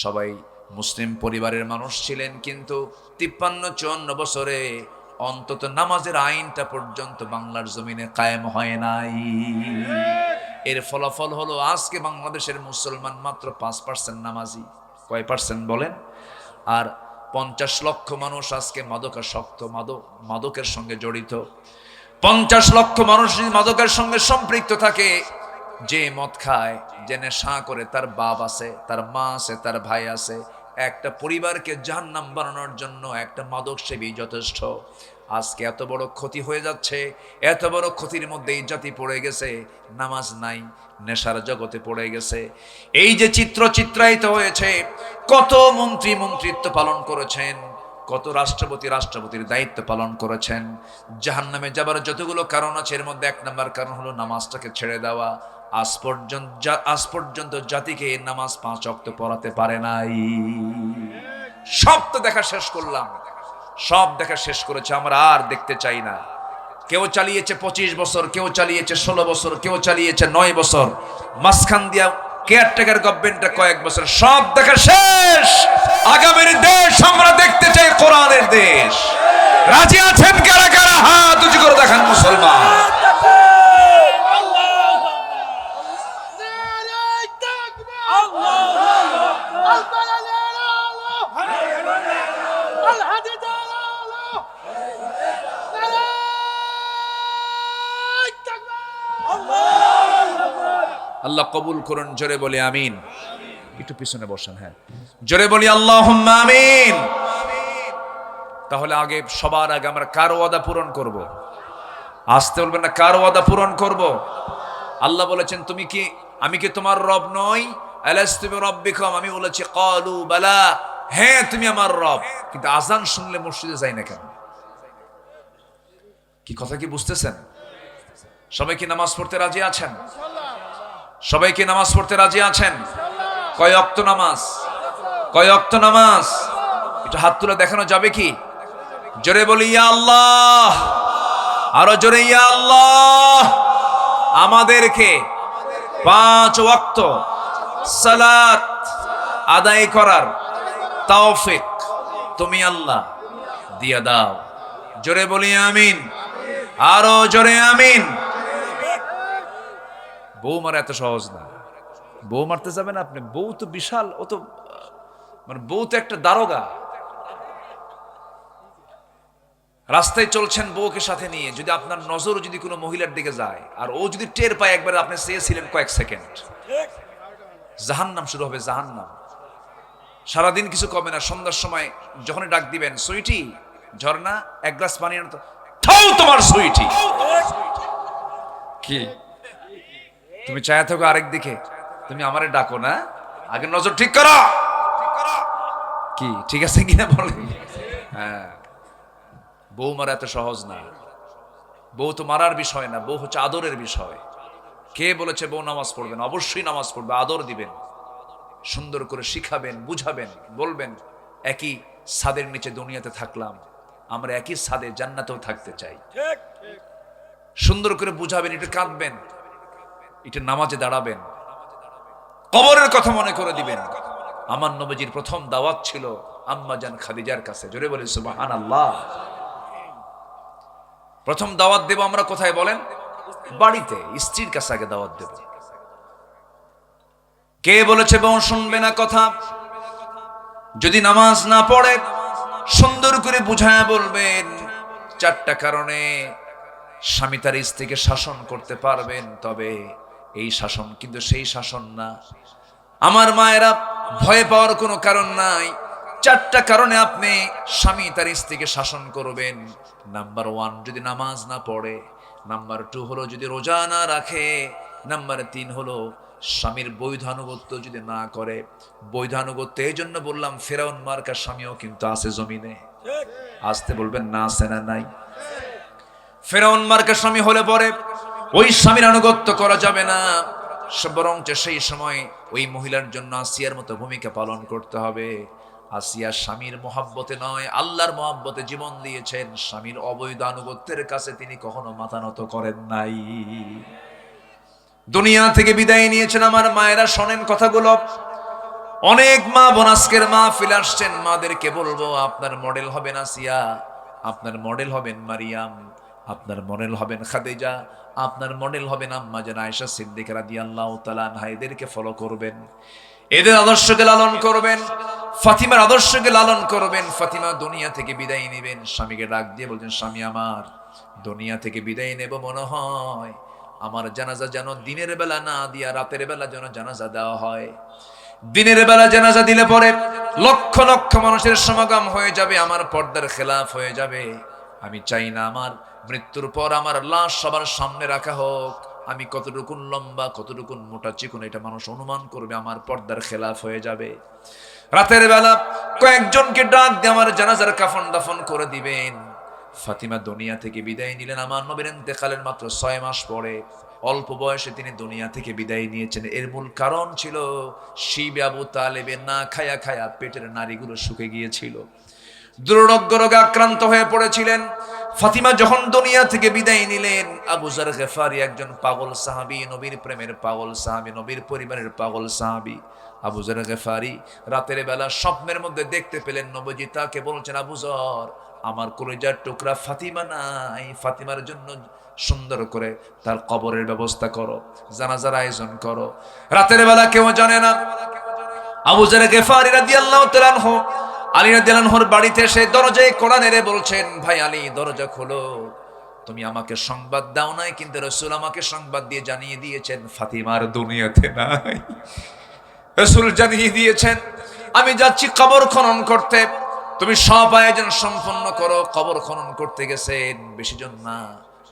সবাই মুসলিম পরিবারের মানুষ ছিলেন, কিন্তু তিপ্পান্ন চুয়ান্ন বছরে অন্তত নামাজের আইনটা পর্যন্ত বাংলার জমিনে কায়েম হয় নাই। এর ফলাফল হলো আজকে বাংলাদেশের মুসলমান মাত্র পাঁচ পার্সেন্ট নামাজি। কয় পার্সেন্ট বলেন? আর পঞ্চাশ লক্ষ মানুষ আজকে মাদকাসক্ত মাদক, মাদকের সঙ্গে জড়িত। পঞ্চাশ লক্ষ মানুষ যদি মাদকের সঙ্গে সম্পৃক্ত থাকে যে মদ খায় যে নেশা করে তার বাপ আছে, তার মা আছে, তার ভাই আছে। একটা পরিবারকে জাহান্নাম বানানোর জন্য একটা মাদক সেবী যথেষ্ট। আজকে এত বড় ক্ষতি হয়ে যাচ্ছে, এত বড় ক্ষতির মধ্যে এই জাতি পড়ে গেছে, নামাজ নাই, নেশার জগতে পড়ে গেছে। এই যে চিত্র চিত্রায়িত হয়েছে, কত মন্ত্রী মন্ত্রিত্ব পালন করেছেন, কত রাষ্ট্রপতি রাষ্ট্রপতির দায়িত্ব পালন করেছেন। জাহান নামে যাবার যতগুলো কারণ আছে, এর মধ্যে এক নম্বর কারণ হলো নামাজটাকে ছেড়ে দেওয়া। আজ পর্যন্ত পর্যন্ত জাতিকে এই নামাজ পাঁচ অক্ত পড়াতে পারে নাই। সব তো দেখা শেষ করলাম। সব দেখা শেষ করেছে, আমরা আর দেখতে চাই না। কেউ চালিয়েছে পঁচিশ বছর, কেউ চালিয়েছে ষোলো বছর, কেউ চালিয়েছে নয় বছর। মাঝখান দিয়া কেয়ারটেকার গভর্নমেন্টটা কয়েক বছর। সব দেখা শেষ! আগামীর দেশ আমরা দেখতে চাই কোরআনের দেশ। রাজি আছেন কারা করে? করুন, জোরে বলি আমিন। একটু পিছনে বসেন হ্যাঁ। জোরে বলি আল্লাহ আমিন। তাহলে আগে সবার আগে আমরা কার ওয়াদা পূরণ করব। আসতে বলবেন না, কার ওয়াদা পূরণ করব। আল্লাহ বলেছেন, তুমি কি, আমি কি তোমার রব নই? আমি বলেছি কলু বালা। হ্যাঁ তুমি আমার রব। কিন্তু আজান শুনলে মসজিদে যাই না কেন? কি কথা কি বুঝতেছেন? সবাই কি নামাজ পড়তে রাজি আছেন? সবাই কি নামাজ পড়তে রাজি আছেন? কয় অক্ত নামাজ? কয় অক্ত নামাজ? একটু হাত তুলে দেখানো যাবে কি? জোরে বলি, ইয়া আল্লাহ! আরও জোরে, ইয়া আল্লাহ! আমাদেরকে পাঁচ ওয়াক্ত সালাত আদায় করার তৌফিক তুমি আল্লাহ দিয়া দাও। জোরে বলি, আমিন। আরও জোরে, আমিন। বউ মারা এত সহজ না। বউ মারতে যাবেন আপনি বউ তো বিশাল ও তো মানে বউ তো একটা দারোগা। রাস্তায় চলছেন বউকে সাথে নিয়ে যদি আপনার নজর যদি কোনো মহিলার দিকে যায় আর ও যদি টের পায় একবার আপনি চেয়েছিলেন কয়েক সেকেন্ড। জাহান্নাম শুরু হবে জাহান্নাম। সারাদিন কিছু কমে না সন্ধ্যার সময় যখনই ডাক দিবেন সুইটি ঝর্ণা এক গ্লাস পানি আনতো থাও তোমার সুইটি। কি? তুমি চায়া থাকো আরেক দিকে। তুমি আমারে ডাকো না? আগে নজর ঠিক করো। কি ঠিক আছে কিনা বলে? হ্যাঁ। বউ মারা এত সহজ না। বউ তো মারার বিষয় না বউ হচ্ছে আদরের বিষয়। কে বলেছে বউ নামাজ পড়বেন? অবশ্যই নামাজ পড়বে আদর দিবেন। সুন্দর করে শিখাবেন বুঝাবেন বলবেন একই ছাদের নিচে দুনিয়াতে থাকলাম আমরা একই ছাদে জান্নাতেও থাকতে চাই। সুন্দর করে বুঝাবেন একটু কাঁদবেন। একটু নামাজে দাঁড়াবেন। কবরের কথা মনে করে দিবেন। আমার নবীজির প্রথম দাওয়াত ছিল আম্মা জান খাদিজার কাছে। জোরে বলে সুবাহান আল্লাহ প্রথম দাওয়াত দেব আমরা কোথায় বলেন? বাড়িতে, স্ত্রীর কাছে আগে দাওয়াত দেব। কে বলেছে বউ শুনবে না কথা? যদি নামাজ না পড়ে, সুন্দর করে বুঝায় বলবেন, চারটা কারণে স্বামী তার স্ত্রীকে শাসন করতে পারবেন, তবে এই শাসন কিন্তু সেই শাসন না। আমার মায়েরা ভয় পাওয়ার কোনো কারণ নাই। চারটা কারণে আপনি স্বামী তার স্ত্রীকে শাসন করবেন। নাম্বার ওয়ান যদি নামাজ না পড়ে। নাম্বার টু হলো যদি রোজা না রাখে। নাম্বার তিন হলো স্বামীর বৈধানুগত্য যদি না করে। বৈধানুগত্য এই জন্য বললাম ফেরাউন মার্কা স্বামীও কিন্তু আছে জমিনে। আসতে বলবেন না আছে না নাই। ফেরাউন মার্কা স্বামী হলে পরে ওই স্বামীর আনুগত্য করা যাবে না। সে- বরং সেই সময় ওই মহিলার জন্য আসিয়ার মতো ভূমিকা পালন করতে হবে। আসিয়া স্বামীর মহাব্বতে নয়, আল্লাহর মহাব্বতে জীবন দিয়েছেন। স্বামীর অবৈধ আনুগত্যের কাছে তিনি কখনো মাথা নত করেন নাই। দুনিয়া থেকে বিদায় নিয়েছেন আমার মায়েরা, শোনেন কথাগুলো। অনেক মা বোনাস্কের মা ফিল আসছেন। মাদেরকে বলব, আপনার মডেল হবেন আসিয়া, আপনার মডেল হবেন মারিয়াম। আপনার মডেল হবেন খাদিজা, আপনার মডেল হবেন আম্মা যেন আয়েশা সিদ্দিক রাদিয়াল্লাহু তাআলা আনহা এদেরকে ফলো করবেন। এদের আদর্শকে লালন করবেন, ফাতিমার আদর্শকে লালন করবেন, ফাতিমা দুনিয়া থেকে বিদায় নেবেন। স্বামীকে ডাক দিয়ে বলছেন, স্বামী আমার, দুনিয়া থেকে বিদায় নেব মনে হয়। আমার জানাজা যেন দিনের বেলা না দিয়া রাতের বেলা যেন জানাজা দেওয়া হয়। দিনের বেলা জানাজা দিলে পরে লক্ষ লক্ষ মানুষের সমাগম হয়ে যাবে, আমার পর্দার খেলাফ হয়ে যাবে। আমি চাই না আমার মৃত্যুর পর আমার লাশ সবার সামনে রাখা হোক। আমি কতটুকুন লম্বা, কতটুকুন মোটা চিকুন, এটা মানুষ অনুমান করবে, আমার পর্দার খেলাফ হয়ে যাবে। রাতের বেলা কয়েকজনকে ডাক দিয়ে আমার জানাজার কাফন দাফন করে দিবেন। ফাতিমা দুনিয়া থেকে বিদায় নিলেন। আমার নবীর ইন্তেকালের মাত্র ছয় মাস পরে অল্প বয়সে তিনি দুনিয়া থেকে বিদায় নিয়েছেন। এর মূল কারণ ছিল, শিব আবু তালেবের না খায়া খায়া পেটের নারীগুলো শুকে গিয়েছিল। দুরোগ্য রোগে আক্রান্ত হয়ে পড়েছিলেন। ফাতিমা যখন দুনিয়া থেকে বিদায় নিলেন, আবু জার গেফারি একজন পাগল সাহাবি, নবীর প্রেমের পাগল সাহাবি, নবীর পরিবারের পাগল সাহাবি। আবু জার গেফারি রাতের বেলা স্বপ্নের মধ্যে দেখতে পেলেন নবজি, তাকে বলছেন, আবু জর, আমার কলেজার টুকরা ফাতিমা নাই, ফাতিমার জন্য সুন্দর করে তার কবরের ব্যবস্থা করো, জানাজার আয়োজন করো। রাতের বেলা কেউ জানে না, আবু জারে গেফারি রাদিয়াল্লাহু তাআলা আলী রাদিয়াল্লাহুর বাড়িতে এসে দরজায় কোড়া নেড়ে বলছেন, ভাই আলী, দরজা খোলো। তুমি আমাকে সংবাদ দাও নাই, কিন্তু রসুল আমাকে সংবাদ দিয়ে জানিয়ে দিয়েছেন, ফাতিমার দুনিয়াতে নাই। রসুল জানিয়ে দিয়েছেন, আমি যাচ্ছি কবর খনন করতে। তুমি সব আয়োজন সম্পন্ন করো। কবর খনন করতে গেছেন বেশি জন না।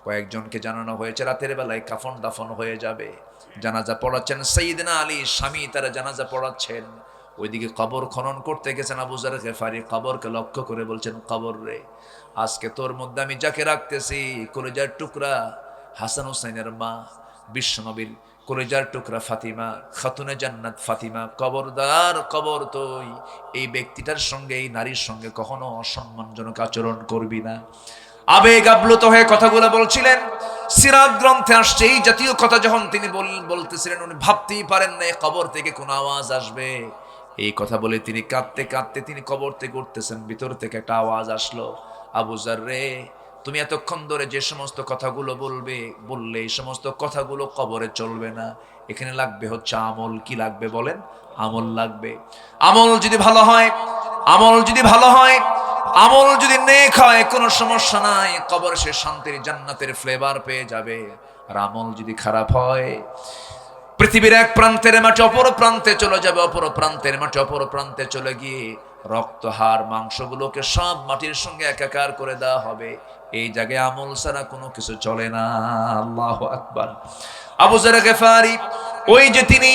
কয়েকজনকে জানানো হয়েছে, রাতের বেলায় কাফন দাফন হয়ে যাবে। জানাজা পড়াচ্ছেন সঈদিনা আলী স্বামী, তারা জানাজা পড়াচ্ছেন। ওইদিকে কবর খনন করতে গেছেন আবুজার গেফারি, কবরকে লক্ষ্য করে বলছেন, কবর রে, আজকে তোর মধ্যে আমি যাকে রাখতেছি, কলেজার টুকরা হাসান হুসাইনের মা, বিশ্বনবীর কলেজার টুকরা ফাতিমা, খাতুনে জান্নাত ফাতিমা, কবরদার কবর তুই, এই ব্যক্তিটার সঙ্গে, এই নারীর সঙ্গে কখনো অসম্মানজনক আচরণ করবি না। আবেগ আপ্লুত হয়ে কথাগুলো বলছিলেন। সিরাত গ্রন্থে আসছে, এই জাতীয় কথা যখন তিনি বল- বলতেছিলেন, উনি ভাবতেই পারেন না কবর থেকে কোনো আওয়াজ আসবে। এই কথা বলে তিনি কাঁদতে কাঁদতে তিনি কবর থেকে উঠতেছেন ভিতর থেকে একটা আওয়াজ আসলো আবুজার রে, তুমি এতক্ষণ ধরে যে সমস্ত কথাগুলো বলবে, বললে এই সমস্ত কথাগুলো কবরে চলবে না। এখানে লাগবে হচ্ছে আমল। কি লাগবে বলেন? আমল লাগবে। আমল যদি ভালো হয়, আমল যদি ভালো হয়, আমল যদি নেক হয়, কোনো সমস্যা নাই, কবর সে শান্তির জান্নাতের ফ্লেভার পেয়ে যাবে। আর আমল যদি খারাপ হয় পৃথিবীর এক প্রান্তের মাঠে অপর প্রান্তে চলে যাবে, অপর প্রান্তের মাঠে অপর প্রান্তে চলে গিয়ে রক্ত, হাড়, মাংসগুলোকে সব মাটির সঙ্গে একাকার করে দেওয়া হবে। এই জায়গায় আমল ছাড়া কোনো কিছু চলে না। আল্লাহ আকবার। আবু গেফারি, ওই যে তিনি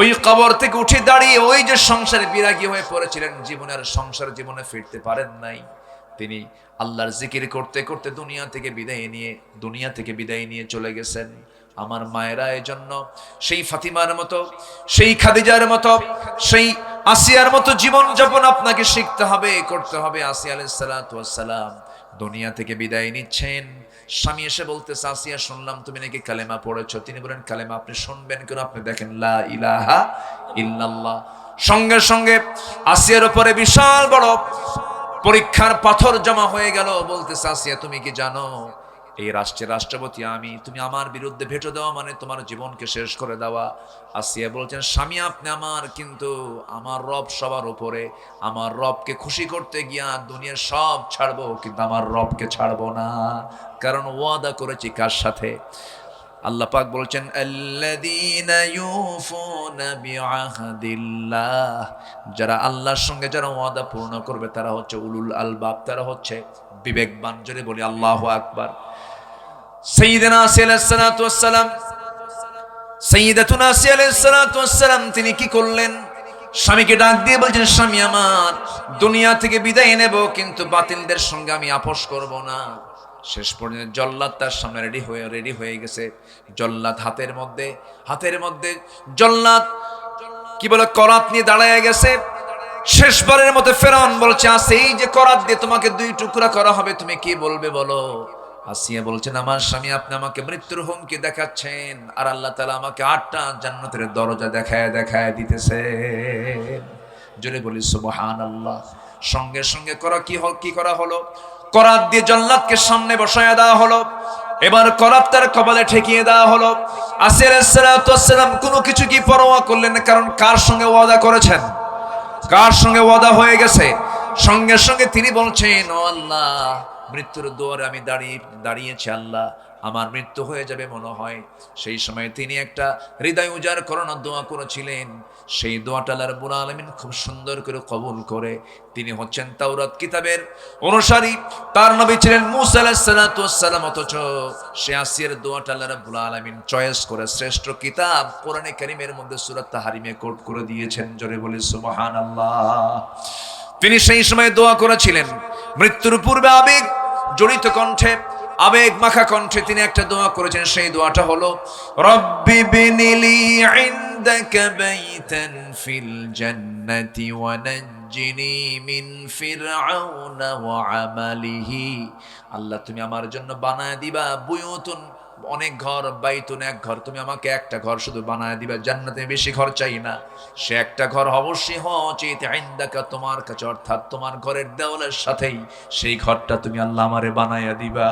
ওই কবর থেকে উঠে দাঁড়িয়ে ওই যে সংসারে বিরাগী হয়ে পড়েছিলেন জীবনের সংসার জীবনে ফিরতে পারেন নাই। তিনি আল্লাহর জিকির করতে করতে দুনিয়া থেকে বিদায় নিয়ে, দুনিয়া থেকে বিদায় নিয়ে চলে গেছেন। আমার মায়েরা এজন্য, সেই ফাতিমার মতো, সেই খাদিজার মতো, সেই আসিয়ার মতো জীবন যাপন আপনাকে শিখতে হবে, করতে হবে। আসিয়া আলাইসালাম দুনিয়া থেকে বিদায় নিচ্ছেন। স্বামী এসে বলতেছে, আসিয়া, শুনলাম তুমি নাকি কালেমা পড়েছ। তিনি বলেন, কালেমা আপনি শুনবেন কেন? আপনি দেখেন, লা ইলাহা ইল্লাল্লাহ। সঙ্গে সঙ্গে আসিয়ার উপরে বিশাল বড় পরীক্ষার পাথর জমা হয়ে গেল। বলতেছে, আসিয়া, তুমি কি জানো? এই রাষ্ট্রের রাষ্ট্রপতি আমি, তুমি আমার বিরুদ্ধে ভেটো দেওয়া মানে তোমার জীবনকে শেষ করে দেওয়া। আসিয়া বলছেন, স্বামী, আপনি আমার কিন্তু আমার রব সবার উপরে, আমার রবকে খুশি করতে গিয়া দুনিয়ার সব ছাড়বো, কিন্তু আমার রবকে ছাড়বো না। কারণ ওয়াদা করেছি কার সাথে? আল্লাহ পাক বলছেন যারা আল্লাহর সঙ্গে যারা ওয়াদা পূর্ণ করবে, তারা হচ্ছে উলুল আলবাব, তারা হচ্ছে বিবেকবান। জোরে বলি, আল্লাহ আকবার। তিনি কি করলেন? স্বামীকে ডাক দিয়ে বলছেন, স্বামী আমার, দুনিয়া থেকে বিদায় নেব, কিন্তু বাতিলদের সঙ্গে আমি আপোষ করব না। শেষ পর্যন্ত জল্লাদ তার সামনে রেডি হয়ে রেডি হয়ে গেছে। জল্লাদ হাতের মধ্যে হাতের মধ্যে জল্লাদ, কি বলে, করাত নিয়ে দাঁড়ায় গেছে। শেষবারের মতো ফেরাউন বলছে আছে এই যে করাত দিয়ে তোমাকে দুই টুকরা করা হবে, তুমি কি বলবে বলো? আসিয়া বলছেন, আমার স্বামী আপনি আমাকে মৃত্যুর হুমকি দেখাচ্ছেন আর আল্লাহ তালা আমাকে আটটা জান্নাতের দরজা দেখায় দেখায় দিতেছে। জোরে বলি সুবহান আল্লাহ সঙ্গে সঙ্গে করা কি কি করা হলো? করাত দিয়ে জল্লাদকে সামনে বসায় দেওয়া হলো। এবার করাত তার কপালে ঠেকিয়ে দেওয়া হলো। আসির সালাম কোনো কিছু কি পরোয়া করলেন? কারণ কার সঙ্গে ওয়াদা করেছেন? কার সঙ্গে ওয়াদা হয়ে গেছে? সঙ্গে সঙ্গে তিনি বলছেন, ও আল্লাহ মৃত্যুর দুয়ারে আমি দাঁড়িয়ে, দাঁড়িয়েছি আল্লাহ। আমার মৃত্যু হয়ে যাবে মনে হয়। সেই সময় তিনি একটা হৃদয় উজাড় করানোর দোয়া করেছিলেন। সেই দোয়াটা আল্লাহ রাব্বুল আলামিন খুব সুন্দর করে কবুল করে। তিনি হচ্ছেন তাওরাত কিতাবের অনুসারী। তার নবী ছিলেন মুসা আলাইহিস সালাতু ওয়াস সালাম অথচ সে আসিয়ার দোয়াটা আল্লাহ রাব্বুল আলামিন চয়েস করে শ্রেষ্ঠ কিতাব কোরআনে কারীমের মধ্যে সূরা তাহরিমে কোট করে দিয়েছেন। জোরে বলি সুবহানাল্লাহ। তিনি সেই সময় দোয়া করেছিলেন, মৃত্যুর পূর্বে আবেগ জড়িত কণ্ঠে, আবেগ মাখা কণ্ঠে তিনি একটা দোয়া করেছেন, সেই দোয়াটা হলো, রব্বি বিনিলি ইনদাকা বাইতান ফিল জান্নাতি ওয়া নাজ্জিনি মিন ফিরআউনা ওয়া আমালিহি। আল্লাহ তুমি আমার জন্য বানায় দিবা বুয়ুতুন অনেক ঘর, বাইতুন এক ঘর। তুমি আমাকে একটা ঘর শুধু বানায় দিবা, জান্নাতে বেশি ঘর চাই না। সে একটা ঘর অবশ্যই হওয়া উচিত আইন্দাকা তোমার কাছে, অর্থাৎ তোমার ঘরের দেওয়ালের সাথেই সেই ঘরটা তুমি আল্লাহ আমারে বানায়া দিবা।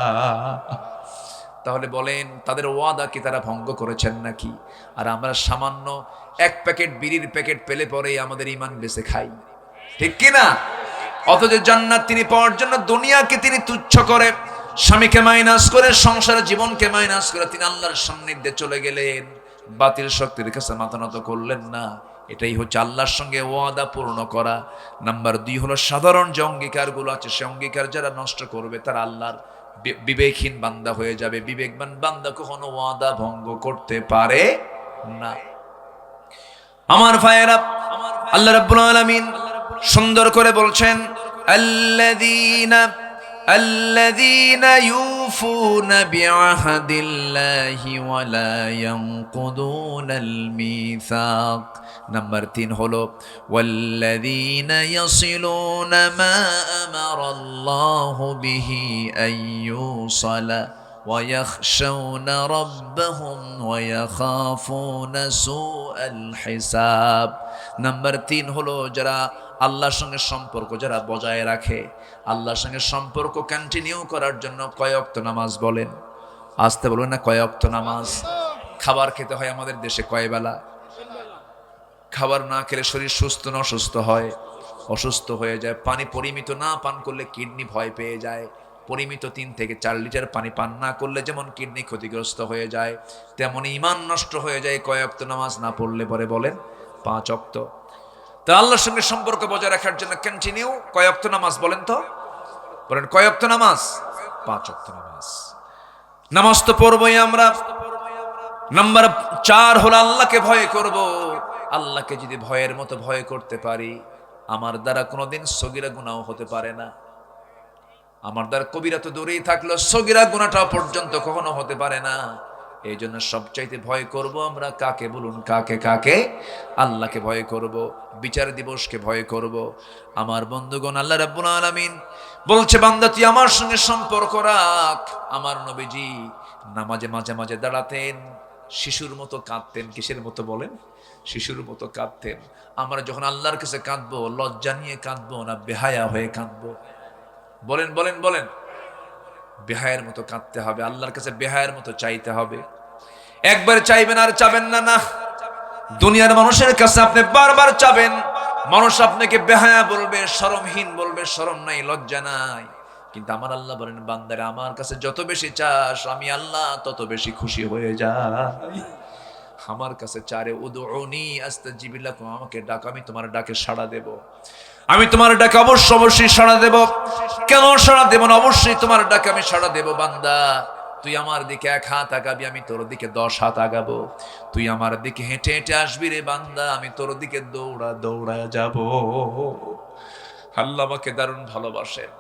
তাহলে বলেন, তাদের ওয়াদা কি তারা ভঙ্গ করেছেন নাকি? আর আমরা সামান্য এক প্যাকেট বিড়ির প্যাকেট পেলে পরেই আমাদের ইমান বেঁচে খাই। ঠিক কি না অথচ জান্নাত তিনি পাওয়ার জন্য দুনিয়াকে তিনি তুচ্ছ করে। স্বামীকে মাইনাস করে, সংসার জীবনকে মাইনাস করে তিনি আল্লাহর সান্নিধ্যে চলে গেলেন। বাতিল শক্তির কাছে মাথা নত করলেন না। এটাই হচ্ছে আল্লাহর সঙ্গে ওয়াদা পূর্ণ করা। নাম্বার দুই হলো, সাধারণ যে অঙ্গীকারগুলো আছে, সে অঙ্গীকার যারা নষ্ট করবে, তারা আল্লাহর বিবেকহীন বান্দা হয়ে যাবে। বিবেকবান বান্দা কখনো ওয়াদা ভঙ্গ করতে পারে না। আমার ভাইয়েরা, আল্লাহ রাব্বুল আলামিন সুন্দর করে বলছেন, আল্লাযীনা الذين يوفون بعهد الله ولا ينقضون الميثاق. نمبر تين هلو والذين يصلون ما أمر الله به أن يوصل ويخشون ربهم ويخافون سوء الحساب. نمبر تين هلو جرا আল্লাহর সঙ্গে সম্পর্ক যারা বজায় রাখে, আল্লাহর সঙ্গে সম্পর্ক কন্টিনিউ করার জন্য কয়ক্ত নামাজ বলেন? আসতে বলবেন না কয়ক্ত নামাজ? খাবার খেতে হয় আমাদের দেশে কয় বেলা? খাবার না খেলে শরীর সুস্থ না অসুস্থ হয়? অসুস্থ হয়ে যায়, পানি পরিমিত না পান করলে কিডনি ভয় পেয়ে যায়। পরিমিত তিন থেকে চার লিটার পানি পান না করলে যেমন কিডনি ক্ষতিগ্রস্ত হয়ে যায়, তেমন ইমান নষ্ট হয়ে যায় কয়েকত নামাজ না পড়লে পরে বলেন? পাঁচ অক্ত। তা আল্লাহর সঙ্গে সম্পর্ক বজায় রাখার জন্য কন্টিনিউ কয়েকত নামাজ বলেন তো? বলেন কয়েকত নামাজ? পাঁচ অক্ত নামাজ। নামাজ তো পড়বই আমরা। নাম্বার চার হলো আল্লাহকে ভয় করব। আল্লাহকে যদি ভয়ের মতো ভয় করতে পারি, আমার দ্বারা কোনোদিন সগিরা গুণাও হতে পারে না। আমার দ্বারা কবিরা তো দূরেই থাকল সগিরা গুণাটাও পর্যন্ত কখনো হতে পারে না। এই জন্য সবচাইতে ভয় করব আমরা কাকে বলুন, কাকে কাকে? আল্লাহকে ভয় করব, বিচার দিবসকে ভয় করব। আমার বন্ধুগণ, আল্লাহ রাব্বুল আলামিন বলছে, বান্দা, তুই আমার সঙ্গে সম্পর্ক রাখ। আমার নবীজি নামাজে মাঝে মাঝে দাঁড়াতেন, শিশুর মতো কাঁদতেন, কিসের মতো বলেন? শিশুর মতো কাঁদতেন। আমরা যখন আল্লাহর কাছে কাঁদবো, লজ্জা নিয়ে কাঁদবো না, বেহায়া হয়ে কাঁদবো? বলেন বলেন বলেন। বেহায়ের মতো কাঁদতে হবে, আল্লাহর কাছে বেহায়ের মতো চাইতে হবে। একবার চাইবেন আর চাবেন না না। দুনিয়ার মানুষের কাছে আপনি বারবার চাবেন। মানুষ আপনাকে বেহায়া বলবে, শরমহীন বলবে, শরম নাই, লজ্জা নাই। কিন্তু আমার আল্লাহ বলেন, বান্দারে, আমার কাছে যত বেশি চাস, আমি আল্লাহ তত বেশি খুশি হয়ে যাই। আমার কাছে চারে উদুনি আস্তে জিবিলাকুম আমাকে ডাক, আমি তোমার ডাকে সাড়া দেব। আমি তোমার ডাকে অবশ্য অবশ্যই সাড়া দেব। কেন সাড়া দেব না? অবশ্যই তোমার ডাকে আমি সাড়া দেব, বান্দা। তুই আমার দিকে এক হাত আগাবি, আমি তোর দিকে দশ হাত আগাবো। তুই আমার দিকে হেঁটে হেঁটে আসবি রে বান্দা, আমি তোর দিকে দৌড়া দৌড়া যাব। আল্লাহ আমাকে দারুণ ভালোবাসেন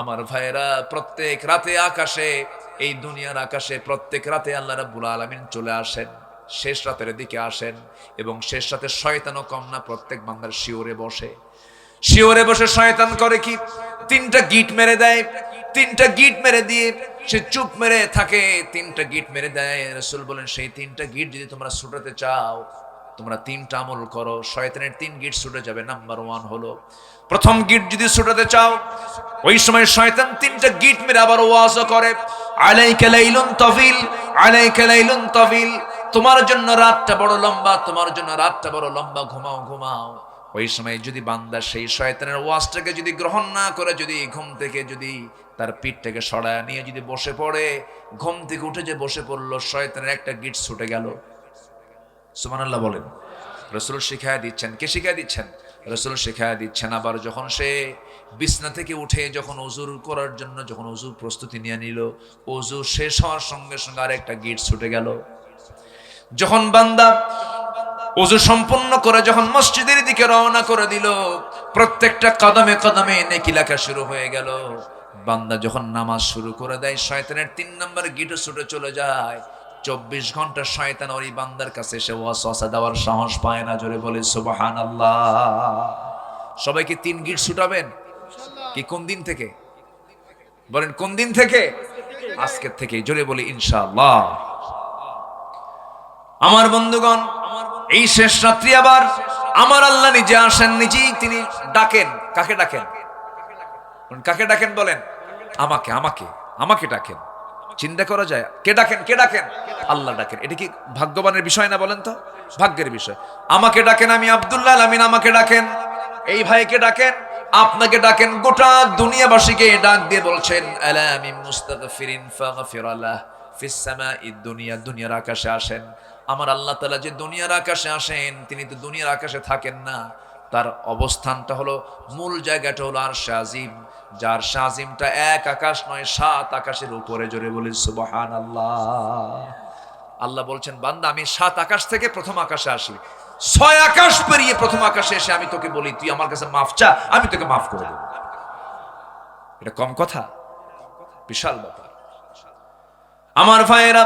আমার ভাইয়েরা, প্রত্যেক রাতে আকাশে, এই দুনিয়ার আকাশে প্রত্যেক রাতে আল্লাহ রাব্বুল আলামিন চলে আসেন। শেষ রাতের দিকে আসেন এবং শেষ রাতে শয়তানও কম না, প্রত্যেক বান্দার শিওরে বসে। শিওরে বসে শয়তান করে কি? তিনটা গিট মেরে দেয়। তিনটা গিট মেরে দিয়ে সে চুপ মেরে থাকে, তিনটা গিট মেরে দেয়। রসুল বলেন, সেই তিনটা গিট যদি তোমরা ছুটাতে চাও, তোমরা তিনটা আমল করো। শয়তানের তিন গিট ছুটে যাবে। নাম্বার ওয়ান হলো, প্রথম গিট যদি ছুটাতে চাও, ওই সময় শয়তান তিনটা গিট মেরে আবার ওয়াজও করে। আলাইকা লাইলুন তফিল আলাইকা লাইলুন তফিল তোমার জন্য রাতটা বড় লম্বা, তোমার জন্য রাতটা বড় লম্বা। ঘুমাও ঘুমাও। ওই সময় যদি বান্দা সেই শয়তানের ওয়াজটাকে যদি গ্রহণ না করে, যদি ঘুম থেকে যদি তার পিঠটাকে সরায় নিয়ে যদি বসে পড়ে, ঘুম থেকে উঠে যে বসে পড়ল, শয়তানের একটা গিট ছুটে গেল। সুমানাল্লাহ বলেন। রসুল শিখায় দিচ্ছেন। কে শিখায় দিচ্ছেন? রসুল শিখায় দিচ্ছেন। আবার যখন সে বিছনা থেকে উঠে যখন অজুর করার জন্য যখন অজুর প্রস্তুতি নিয়ে নিল অজু শেষ হওয়ার সঙ্গে সঙ্গে আরেকটা গিট ছুটে গেল। যখন বান্দা অজু সম্পন্ন করে যখন মসজিদের দিকে রওনা করে দিল, প্রত্যেকটা কদমে কদমে নেকি লেখা শুরু হয়ে গেল। বান্দা যখন নামাজ শুরু করে দেয়, শয়তানের তিন নম্বর গিটে ছুটে চলে যায়। চব্বিশ ঘণ্টা শয়তান ওই বান্দার কাছে এসে ওয়াসওয়াসা দেওয়ার সাহস পায় না, জোরে বলে সুবাহান আল্লাহ সবাইকে তিন গিট ছুটাবেন? কি কোন দিন থেকে? বলেন, কোন দিন থেকে? আজকের থেকে জোরে বলি, ইনশাআল্লাহ। আমার বন্ধুগণ এই শেষ রাত্রি আবার আমার আল্লাহ নিজে আসেন, নিজেই তিনি ডাকেন। কাকে ডাকেন? কাকে ডাকেন বলেন? আমাকে আমাকে আমাকে ডাকেন। চিন্তা করা যায়, কে ডাকেন কে ডাকেন? আল্লাহ ডাকেন। এটা কি ভাগ্যবানের বিষয় না বলেন তো? ভাগ্যের বিষয়। আমাকে ডাকেন আমি আব্দুল্লাহ আমিন আমাকে ডাকেন। এই ভাইকে ডাকেন, আপনাকে ডাকেন। গোটা দুনিয়াবাসীকে ডাক দিয়ে বলছেন, আলা মিন মুস্তাগফিরিন ফাগফিরালাহ, ফিস সামাইদ দুনিয়া দুনিয়ার আকাশে আসেন। আমার আল্লাহ তাআলা যে দুনিয়ার আকাশে আসেন, তিনি তো দুনিয়ার আকাশে থাকেন না। তার অবস্থানটা হলো, মূল জায়গাটা হলো আর শাজিম যার শাজিমটা এক আকাশ নয়, সাত আকাশের উপরে জোরে বলি সুবাহান আল্লাহ আল্লাহ বলছেন, বান্দা, আমি সাত আকাশ থেকে প্রথম আকাশে আসি। ছয় আকাশ পেরিয়ে প্রথম আকাশে এসে আমি তোকে বলি, তুই আমার কাছে মাফ চা, আমি তোকে মাফ করে দেব। এটা কম কথা, বিশাল ব্যাপার। আমার ভাইয়েরা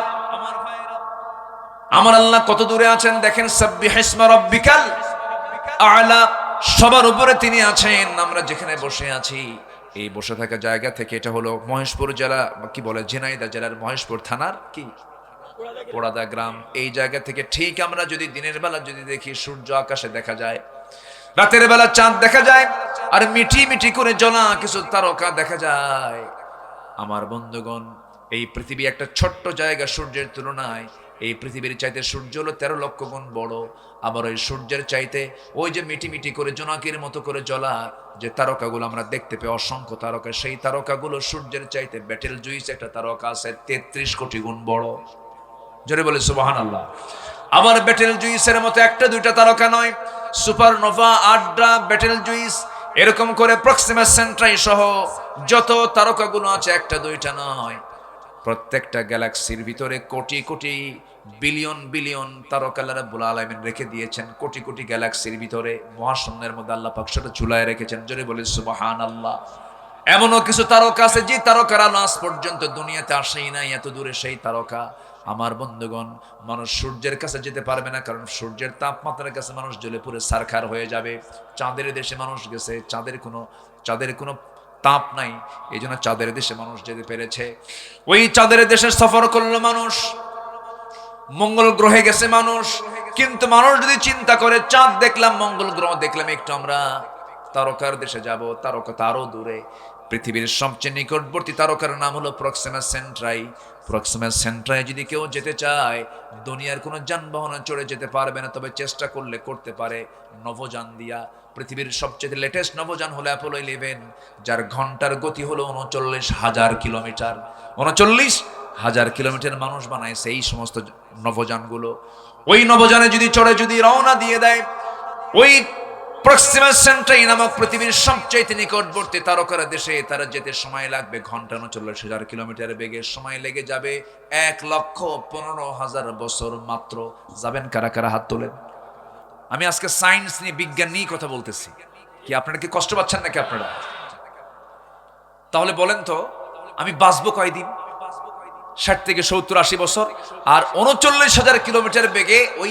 আমার আল্লাহ কত দূরে আছেন দেখেন সবার উপরে তিনি আছেন, আমরা যেখানে বসে আছি। এই বসে থাকা জায়গা থেকে এটা হলো মহেশপুর জেলা, কি বলে, ঝিনাইদহ জেলার মহেশপুর থানার কি? পোড়াদা গ্রাম। এই জায়গা থেকে ঠিক আমরা যদি দিনের বেলা যদি দেখি সূর্য আকাশে দেখা যায়, রাতের বেলা চাঁদ দেখা যায়, আর মিটি মিটি করে জ্বলা কিছু তারকা দেখা যায়। আমার বন্ধুগণ, এই পৃথিবী একটা ছোট্ট জায়গা সূর্যের তুলনায় এই পৃথিবীর চাইতে সূর্য হলো তেরো লক্ষ গুণ বড়। আবার ওই সূর্যের চাইতে ওই যে মিটি মিটি করে জোনাকির মতো করে জ্বলা, যে তারকাগুলো আমরা দেখতে পাই অসংখ্য তারকা, সেই তারকাগুলো সূর্যের চাইতে ব্যাটেল জুইস একটা তারকা আছে, তেত্রিশ কোটি গুণ বড়। জোরে বলে সুবাহান আল্লাহ আবার ব্যাটেল জুইসের মতো একটা দুইটা তারকা নয়, সুপারনোভা আড্ডা ব্যাটেল জুইস, এরকম করে প্রক্সিমা সেন্ট্রাই সহ যত তারকাগুলো আছে, একটা দুইটা নয়। প্রত্যেকটা গ্যালাক্সির ভিতরে কোটি কোটি বিলিয়ন বিলিয়ন তারকা রাব্বুল আলামিন রেখে দিয়েছেন, কোটি কোটি গ্যালাক্সির ভিতরে মহাশূন্যের মধ্যে আল্লাহ পাক সেটা ঝুলায় রেখেছেন। জোরে বলে সুবাহান আল্লাহ এমনও কিছু তারকা আছে, যে তারকার আজ পর্যন্ত দুনিয়াতে আসেই নাই, এত দূরে সেই তারকা। আমার বন্ধুগণ, মানুষ সূর্যের কাছে যেতে পারবে না, কারণ সূর্যের তাপমাত্রার কাছে মানুষ জ্বলে পুরে সারখার হয়ে যাবে। চাঁদের দেশে মানুষ গেছে, চাঁদের কোনো চাঁদের কোনো তাপ নাই এই জন্য চাঁদের দেশে মানুষ যেতে পেরেছে। ওই চাঁদের দেশে সফর করল মানুষ মঙ্গল গ্রহে গেছে মানুষ। কিন্তু মানুষ যদি চিন্তা করে, চাঁদ দেখলাম, মঙ্গল গ্রহ দেখলাম, একটু আমরা তারকার দেশে যাব, তারকা তারও দূরে। পৃথিবীর সবচেয়ে নিকটবর্তী তারকার নাম হলো প্রক্সিমা সেন্ট্রাই। প্রক্সিমা সেন্ট্রাই যদি কেউ যেতে চায়, দুনিয়ার কোনো যানবাহনে চড়ে যেতে পারবে না, তবে চেষ্টা করলে করতে পারে। নবযান দিয়া। পৃথিবীর সবচেয়ে লেটেস্ট নবযান হলো অ্যাপোলো ইলেভেন যার ঘণ্টার গতি হলো উনচল্লিশ হাজার কিলোমিটার। উনচল্লিশ হাজার কিলোমিটার মানুষ বানায় সেই সমস্ত নভোযানগুলো ওই নভোযানে যদি চড়ে যদি রওনা দিয়ে দেয়, ওই প্রক্সিমা সেন্ট্রাই নামক পৃথিবীর সবচেয়ে নিকটবর্তী তারকার দেশে তারা যেতে সময় লাগবে ঘণ্টা উনচল্লিশ হাজার কিলোমিটার বেগে। সময় লেগে যাবে এক লক্ষ পনেরো হাজার বছর মাত্র। যাবেন কারা কারা হাত তোলেন? আমি আজকে সায়েন্স নিয়ে বিজ্ঞান নিয়ে কথা বলতেছি। কি আপনারা কি কষ্ট পাচ্ছেন নাকি আপনারা? তাহলে বলেন তো, আমি বাঁচবো কয়দিন? ষাট থেকে সত্তর আশি বছর, আর উনচল্লিশ হাজার কিলোমিটার বেগে ওই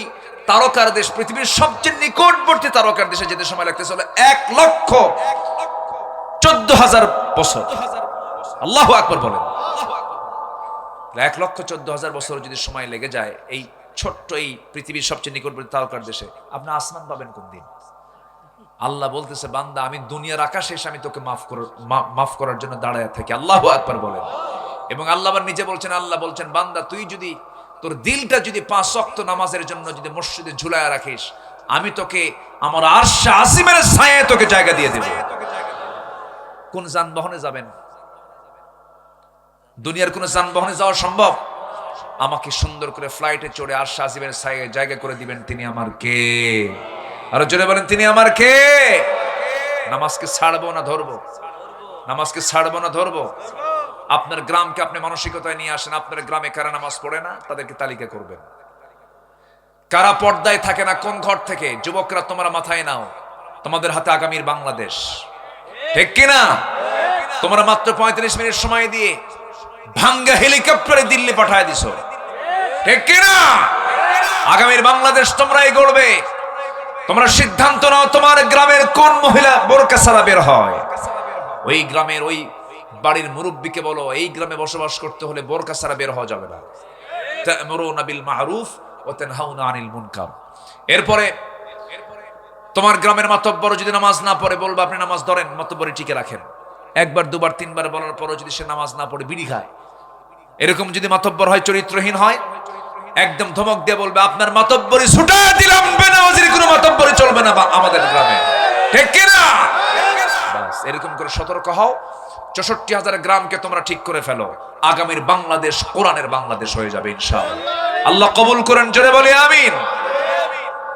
তারকার দেশ, পৃথিবীর সবচেয়ে নিকটবর্তী তারকার দেশে যেতে সময় লাগতেছে হলো এক লক্ষ চোদ্দ হাজার বছর। আল্লাহ আকবর বলেন। এক লক্ষ চোদ্দ হাজার বছর যদি সময় লেগে যায় এই ছোট্ট এই পৃথিবীর সবচেয়ে নিকটবর্তী তারকার দেশে, আপনি আসমান পাবেন কোন দিন? আল্লাহ বলতেছে, বান্দা, আমি দুনিয়ার আকাশে এসে আমি তোকে মাফ করার মাফ করার জন্য দাঁড়ায় থাকি। আল্লাহ একবার বলেন। এবং আল্লাহ আবার নিজে বলছেন, আল্লাহ বলছেন, বান্দা, তুই যদি, তোর দিলটা যদি পাঁচ অক্ত নামাজের জন্য যদি মসজিদে ঝুলায় রাখিস, আমি তোকে, আমার আরশা আসিমের ছায়ে তোকে জায়গা দিয়ে দেব। কোন যানবাহনে যাবেন? দুনিয়ার কোন যানবাহনে যাওয়া সম্ভব? আমাকে সুন্দর করে ফ্লাইটে চড়ে আরশা আসিমের ছায়ে জায়গা করে দিবেন তিনি আমার কে? আরও জোরে বলেন, তিনি আমার কে? নামাজকে ছাড়বো না ধরবো? নামাজকে ছাড়বো না ধরবো? আপনার গ্রামকে আপনি মানসিকতায় নিয়ে আসেন, আপনার গ্রামে কারা নামাজ পড়ে না, তাদেরকে তালিকা করবেন। কারা পর্দায় থাকে না, কোন ঘর থেকে? যুবকরা, তোমরা মাথায় নাও, তোমাদের হাতে আগামীর বাংলাদেশ। ঠিক কিনা? তোমরা মাত্র পঁয়ত্রিশ মিনিট সময় দিয়ে ভাঙ্গা হেলিকপ্টারে দিল্লি পাঠায় দিছো। ঠিক কিনা? আগামীর বাংলাদেশ তোমরাই গড়বে। তোমরা সিদ্ধান্ত নাও, তোমার গ্রামের কোন মহিলা বোরকা ছাড়া বের হয়। ওই গ্রামের ওই বাড়ির মুরব্বীকে বলো, এই গ্রামে বসবাস করতে হলে বোরকা ছাড়া বের হওয়া যাবে না। বিল ওয়া তানহাউনা আনিল মুনকার। এরপরে, তোমার গ্রামের মাতব্বর যদি নামাজ না পড়ে, বলব আপনি নামাজ ধরেন টিকে রাখেন। একবার, দুবার, তিনবার বলার পরও যদি সে নামাজ না পড়ে, বিড়ি খায়। এরকম যদি মাতব্বর হয়, চরিত্রহীন হয়, একদম ধমক দিয়ে বলবে, আপনার মাতব্বরি ছুটা দিলাম বেনামাজির কোনো মাতব্বরি চলবে না আমাদের গ্রামে। ঠিক কিনা? এরকম করে সতর্ক হও। চৌষট্টি হাজার গ্রামকে তোমরা ঠিক করে ফেলো। আগামীর বাংলাদেশ, কোরআনের বাংলাদেশ হয়ে যাবে ইনশাআল্লাহ। আল্লাহ কবুল করেন, জোরে বলে, আমিন।